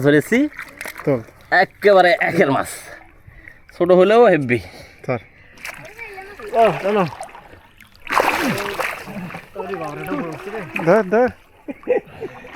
ধরেছি তো। একেবারে একের মাছ। ছোট হলেও ও জানো ধর ধর।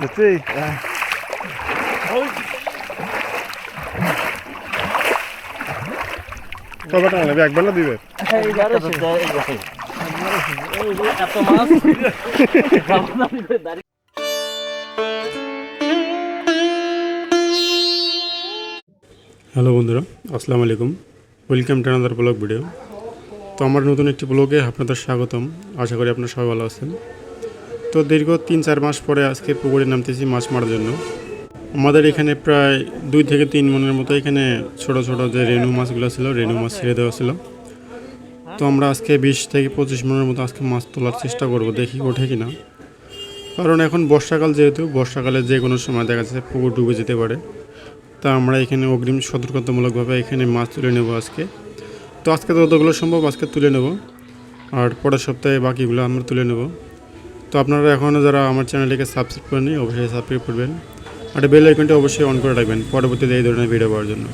দেখছি। আহ। কবে টাঙালে একবার না দিবে এত মাছ। হ্যালো বন্ধুরা। আসসালামু আলাইকুম। Welcome to another blog video তো আমার নতুন একটি ব্লগে আপনাদের স্বাগতম। আশা করি আপনারা সবাই ভালো আছেন। তো দীর্ঘ তিন চার মাস পরে আজকে পুকুরে নামতেছি মাছ মারার জন্য। আমাদের এখানে প্রায় দুই থেকে তিন মনের মতো এখানে ছোট ছোট যে রেনু মাছগুলো ছিল রেনু মাছ ছেড়ে দেওয়া ছিল। তো আমরা আজকে বিশ থেকে পঁচিশ মনের মতো আজকে মাছ তোলার চেষ্টা করব, দেখি ওঠে কি না কারণ এখন বর্ষাকাল যেহেতু, বর্ষাকালে যে কোনো সময় দেখা যাচ্ছে পুকুর ডুবে যেতে পারে। তা আমরা এখানে অগ্রিম সতর্কতামূলকভাবে এখানে মাছ তুলে নেব আজকে। তো আজকে যতগুলো সম্ভব আজকে তুলে নেব। আর পরের সপ্তাহে বাকিগুলো আমরা তুলে নেব। তো আপনারা এখনও যারা আমার চ্যানেলটিকে সাবস্ক্রাইব করেনি অবশ্যই সাবস্ক্রাইব করবেন। আর বেল আইকনটা অবশ্যই অন করে রাখবেন পরবর্তীতে এই ধরনের ভিডিও পাওয়ার জন্য।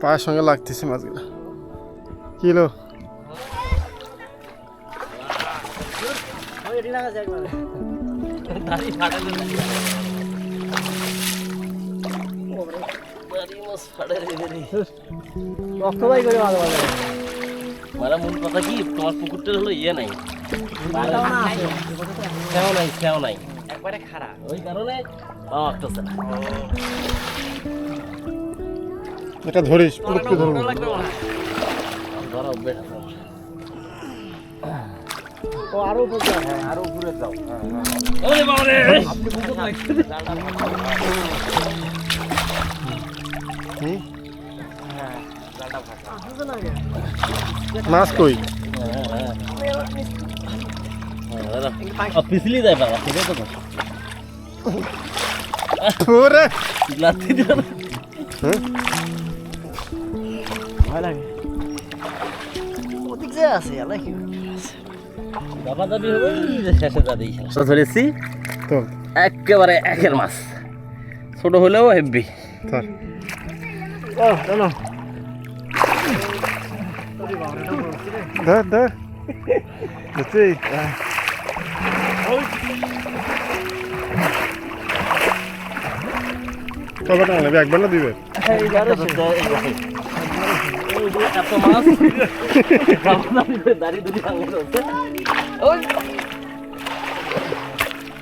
পায়ের সঙ্গে লাগতেছে মাছগুলো। কিলো কথা কি তোমার পুকুরটা হলো? ইয়ে নাই নাই নাই একবারে খারাপ। ওই কারণে আসতেছে না। এটা ধরিস পুরোকে ধরবো। ধরো আছে। ও আরও উপরে যাও হ্যাঁ আরও উপরে যাও। ওরে বাবা রে! হুম? মাছ কই? পিছলি যায় বাবা তো? কথা। ওরে লাথি দিল না ভয় লাগে। ওদিক যে আছে আল্লাহ কি বাবা দাবি হবে শেষে দাদি ধরেছি? তো একেবারে একের মাছ। ছোট হলেও হেভি ধর ও জানো ধর ধর। কবে টাঙালে একবার না দিবে। এই গাড়ি এত মাছ। বাবা দাবি করে দাড়ি দুটি ভাঙে ধরছে ওই।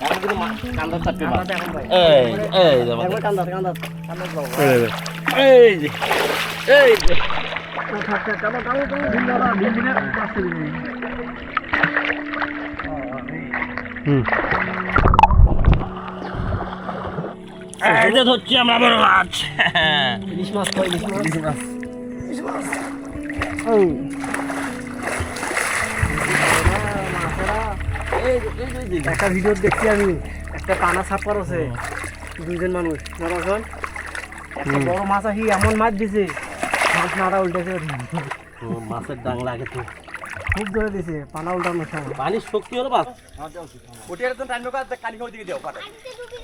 এখন কিন্তু মা- কান্দা চাপবে মাছ। দেখেন ভাই এই এই যে মাছ। একবার না দিন হুম। এই যে ধরছি আমরা বড় মাছ। ইলিশ মাছ কই ইলিশ মাছ। ইলিশ মাছ। একটা ভিডিও দেখছি আমি একটা পানা সাপ করছে দুইজন মানুষ একটা বড় মাছ আহি এমন মাছ দিছে মাছ নাড়া উল্টেছে মাছের ডাং লাগে তো। খুব ধরে দিছে পানা উল্টানোর সময়। পানির শক্তি হলো মাছ। কানি কানি তোলো ছুটি নয়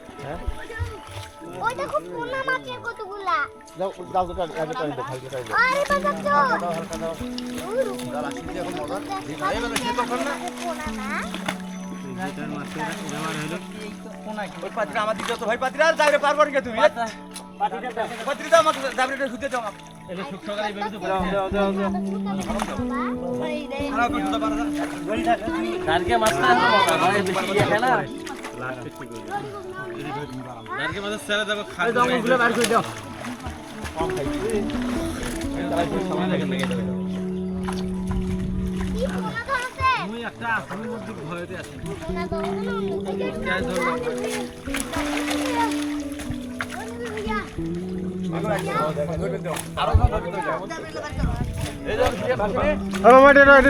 উঠছে ওই দেখো পোনা মাছের কতগুলা আগে টাইম দাও ভাইকে টাইম দাও আরে বাবা তো হালকা দাও দাঁড়া শিখে এখন মজা ভাই বলে সে তখন না পোনা না ওই পাত্রী আমার দিকে ভাই পাত্রী আর যাবে পারব না তুমি পাত্রী তো আমাকে যাবে শুতে দাও কালকে মাছ ইয়ে না একটা আসলের মধ্যে ভয়তে আছি মাটি মাটি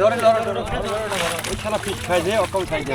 ধরে ধরে ধরে ওই শালা ফিট খাই দে অকাল খাই দে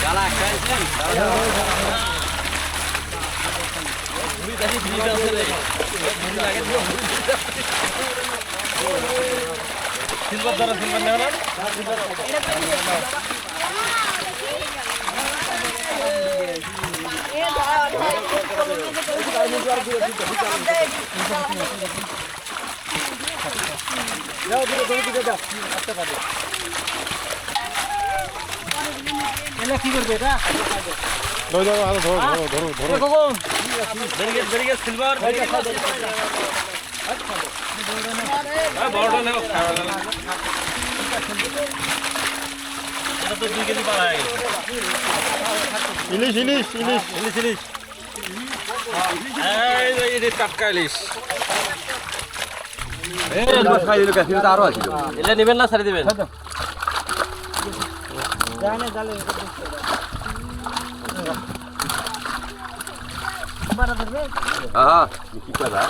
জ্বালা খেয়েছেন দ্বারা সিলভার নেওয়া দাও পানি থো এটা কি করবে এটা ধরো ধরো আরও ধরো এটা তো দুই কেজি পাড়া গেছে ইলিশ ইলিশ। ইলিশ ইলিশ। ইলিশ এই যে টাটকা ইলিশ। আরও আছে এলে নেবেন না ছাড়ি। দিবেন হ্যাঁ কি করা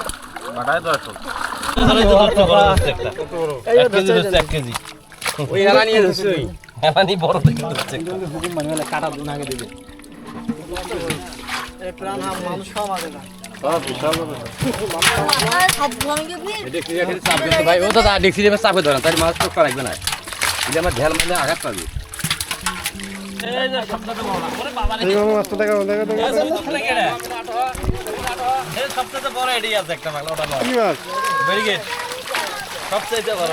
বাটায় তো এক কেজি এক কেজি। ওই এলা নিয়ে হেলানি বড় দেখে হচ্ছে। হুকুম মানে হলে কাটা দুন আগে দেবে এই প্রাণ হাম মানুষ না মানে আঘাত পাবে। বড় সব ফেলে কেড়ে এই সবটাতে বড় এডি আছে একটা পাগলা ওটা লয়। কি মাছ? ভেরি গুড সবচেয়ে বড়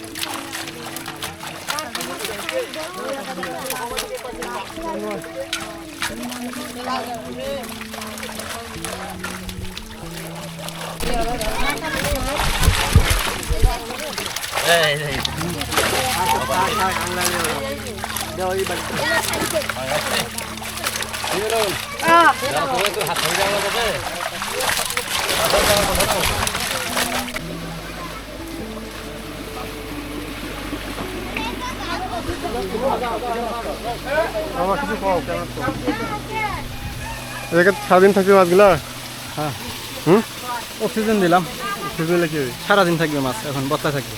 দুই পাকে গেছে না না না ভেরি গুড এই এই আমার কিছু পাও কেন এদিকে সারাদিন থাকবে মাছগুলা? হ্যাঁ। হুম? অক্সিজেন দিলাম। সেগুলো কি হবে? সারাদিন থাকবে মাছ এখন বত্তা থাকবে।